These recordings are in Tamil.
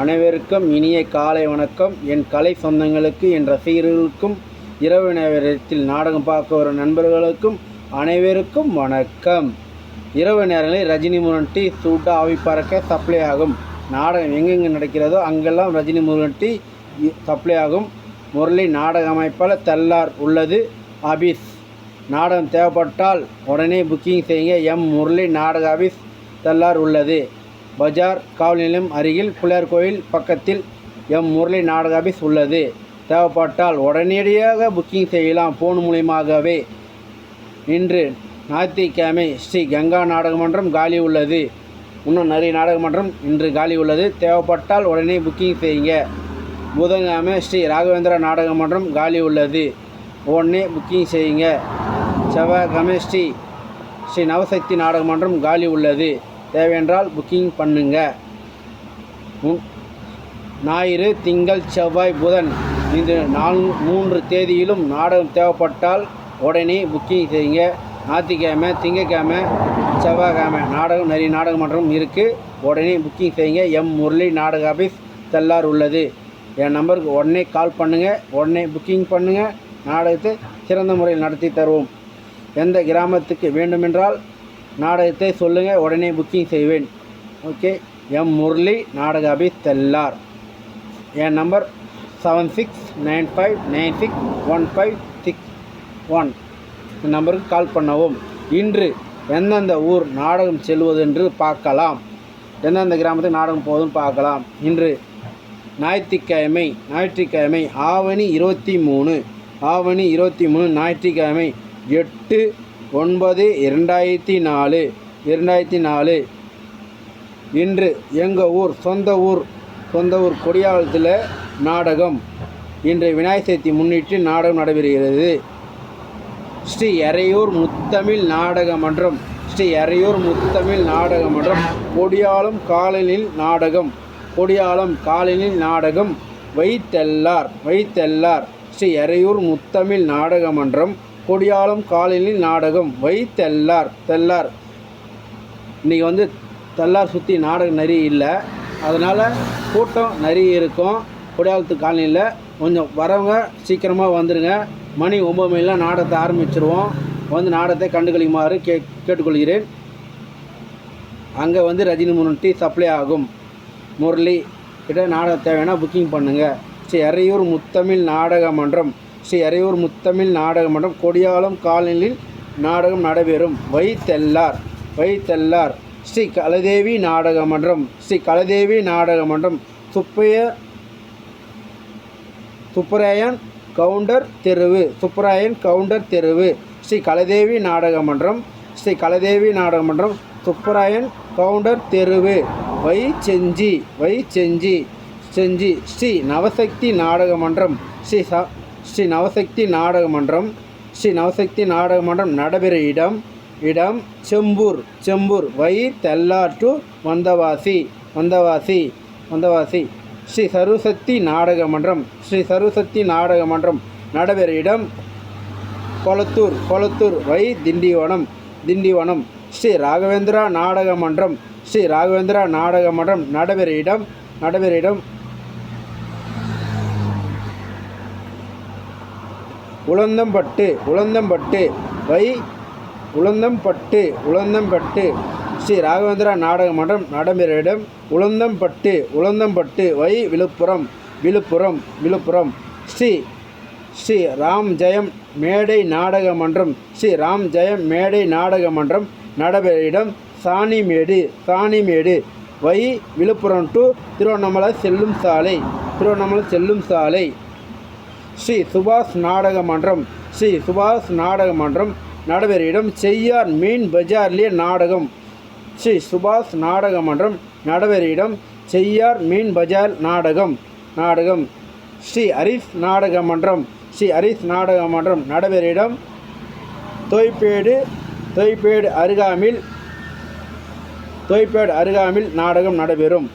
அனைவருக்கும் இனிய காலை வணக்கம். என் கலை சொந்தங்களுக்கு என் ரசிகர்களுக்கும் இரவு நேரத்தில் நாடகம் பார்க்க வரும் நண்பர்களுக்கும் அனைவருக்கும் வணக்கம். இரவு நேரங்களில் ரஜினி முருகன் டீ சூட்டாக ஆவி பறக்க சப்ளை ஆகும். நாடகம் எங்கெங்கே நடக்கிறதோ அங்கெல்லாம் ரஜினி முருகன் டீ சப்ளை ஆகும். முரளி நாடக அமைப்பாளர் தல்லார் உள்ளது ஆபீஸ் நாடகம் தேவைப்பட்டால் உடனே புக்கிங் செய்யுங்க. எம் முரளி நாடக ஆபீஸ் தல்லார் உள்ளது. பஜார் காவல் நிலையம் அருகில் பிள்ளையார் கோயில் பக்கத்தில் எம் முரளி நாடக ஆபீஸ் உள்ளது. தேவைப்பட்டால் உடனடியாக புக்கிங் செய்யலாம். ஃபோன் மூலியமாகவே இன்று ஞாயிற்றுக்கிழமை ஸ்ரீ கங்கா நாடகமன்றம் காலி உள்ளது. இன்னும் நிறைய நாடகமன்றம் இன்று காலி உள்ளது. தேவைப்பட்டால் உடனே புக்கிங் செய்யுங்க. புதன்கிழமை ஸ்ரீ ராகவேந்திரா நாடகமன்றம் காலி உள்ளது. உடனே புக்கிங் செய்யுங்க. செவ்வாய்க்கிழமை ஸ்ரீ ஸ்ரீ நவசக்தி நாடகமன்றம் காலி உள்ளது. தேவையென்றால் புக்கிங் பண்ணுங்க. ஞாயிறு திங்கள் செவ்வாய் புதன் இந்த நாலு மூன்று தேதியிலும் நாடகம் தேவைப்பட்டால் உடனே புக்கிங் செய்யுங்க. ஞாயிற்றுக்கிழமை திங்கக்கிழமை செவ்வாய்க்கிழமை நாடகம் நிறைய நாடக மன்றம் இருக்குது உடனே புக்கிங் செய்யுங்க. எம் முரளி நாடக ஆஃபீஸ் தெல்லார் உள்ளது. என் நம்பருக்கு உடனே கால் பண்ணுங்கள் உடனே புக்கிங் பண்ணுங்கள் நாடகத்தை சிறந்த முறையில் நடத்தி தருவோம். எந்த கிராமத்துக்கு வேண்டுமென்றால் நாடகத்தை சொல்லுங்கள் உடனே புக்கிங் செய்வேன். ஓகே எம் முரளி நாடக அபி தெல்லார். என் number seven six nine five nine six one five six one இந்த நம்பருக்கு கால் பண்ணவும். இன்று எந்தெந்த ஊர் நாடகம் செல்வதென்று பார்க்கலாம். எந்தெந்த கிராமத்துக்கு நாடகம் போகுதுன்னு பார்க்கலாம். இன்று ஞாயிற்றுக்கிழமை ஞாயிற்றுக்கிழமை ஆவணி இருபத்தி மூணு. ஆவணி இருபத்தி மூணு ஞாயிற்றுக்கிழமை எட்டு ஒன்பது இரண்டாயிரத்தி நாலு இரண்டாயிரத்தி நாலு. இன்று எங்கள் ஊர் சொந்த ஊர் சொந்த ஊர் கொடியாளத்தில் நாடகம். இன்று விநாயகர் சதுர்த்தி முன்னிட்டு நாடகம் நடைபெறுகிறது. ஸ்ரீ எறையூர் முத்தமிழ் நாடக மன்றம் ஸ்ரீ எறையூர் முத்தமிழ் நாடக மன்றம் கொடியாளம் காலனில் நாடகம் கொடியாளம் காலனில் நாடகம் வைத்தெல்லார் வைத்தெல்லார். ஸ்ரீ எறையூர் முத்தமிழ் நாடக மன்றம் கொடியாளம் காலனில் நாடகம். வை தெல்லார் இன்றைக்கி வந்து தெல்லார் சுற்றி நாடகம் நிறைய இல்லை. அதனால் கூட்டம் நிறைய இருக்கும். கொடியாலத்து காலனியில் கொஞ்சம் வரவங்க சீக்கிரமாக வந்துடுங்க மணி ஒம்பது மணிலாம் நாடகத்தை ஆரம்பிச்சிருவோம். வந்து நாடகத்தை கண்டுகளிக்குமாறு கே கேட்டுக்கொள்கிறேன். அங்கே வந்து ரஜினி முருகன் சப்ளை ஆகும். முரளி கிட்ட நாடகம் தேவைன்னா புக்கிங் பண்ணுங்கள் ஸ்ரீ அரையூர் முத்தமிழ் நாடக மன்றம். ஸ்ரீ அரையூர் முத்தமிழ் நாடக மன்றம் கொடியாலம் காலனில் நாடகம் நடைபெறும். வைத்தெல்லார் வைத்தெல்லார் ஸ்ரீ கலதேவி நாடக மன்றம் ஸ்ரீ கலதேவி நாடக மன்றம். சுப்பைய சுப்பராயன் கவுண்டர் தெருவு சுப்பராயன் கவுண்டர் தெருவு. ஸ்ரீ கலதேவி நாடக மன்றம் ஸ்ரீ கலதேவி நாடக மன்றம் சுப்பராயன் கவுண்டர் தெருவு. வை செஞ்சி வை செஞ்சி செஞ்சி. ஸ்ரீ நவசக்தி நாடக மன்றம் ஸ்ரீ ச ஸ்ரீ நவசக்தி நாடக மன்றம் ஸ்ரீ நவசக்தி நாடக மன்றம் நடைபெற இடம் இடம் செம்பூர் செம்பூர் வை தெல்லார் டு வந்தவாசி வந்தவாசி வந்தவாசி. ஸ்ரீ சருசக்தி நாடக மன்றம் ஸ்ரீ சருசக்தி நாடக மன்றம் நடைபெற இடம் கொளத்தூர் கொளத்தூர் வை திண்டிவனம் திண்டிவனம். ஸ்ரீ ராகவேந்திரா நாடக மன்றம் ஸ்ரீ ராகவேந்திரா நாடக மன்றம் நடைபெற இடம் நடைபெற இடம் உளந்தம்பட்டு உளந்தம்பட்டு வை உளந்தம்பட்டு உளந்தம்பட்டு. ஸ்ரீ ராகவேந்திரா நாடக மன்றம் நடைபெற இடம் உளந்தம்பட்டு உளந்தம்பட்டு வை விழுப்புரம் விழுப்புரம் விழுப்புரம். ஸ்ரீ ஸ்ரீ ராம் ஜெயம் மேடை நாடக மன்றம் ஸ்ரீ ராம் ஜெயம் மேடை நாடக மன்றம் நடைபெற இடம் சாணிமேடு சாணிமேடு வை விழுப்புரம் டு திருவண்ணாமலை செல்லும் சாலை திருவண்ணாமலை செல்லும் சாலை. ஸ்ரீ சுபாஷ் நாடக மன்றம். ஸ்ரீ சுபாஷ் நாடக மன்றம் நடைபெற இடம் செய்யார் மீன் பஜார்லேயே நாடகம். ஸ்ரீ சுபாஷ் நாடக மன்றம் நடைபெற இடம் செய்யார் மீன் பஜார் நாடகம். நாடகம். ஸ்ரீ ஹரிஸ் நாடக மன்றம். ஸ்ரீ ஹரிஸ் நாடக மன்றம் நடைபெற இடம் தொய்பேடு தொய்பேடு அருகாமில் தொய்பேடு அருகாமில் நாடகம் நடைபெறும்.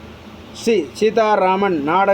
ஸ்ரீ சீதாராமன் நாடக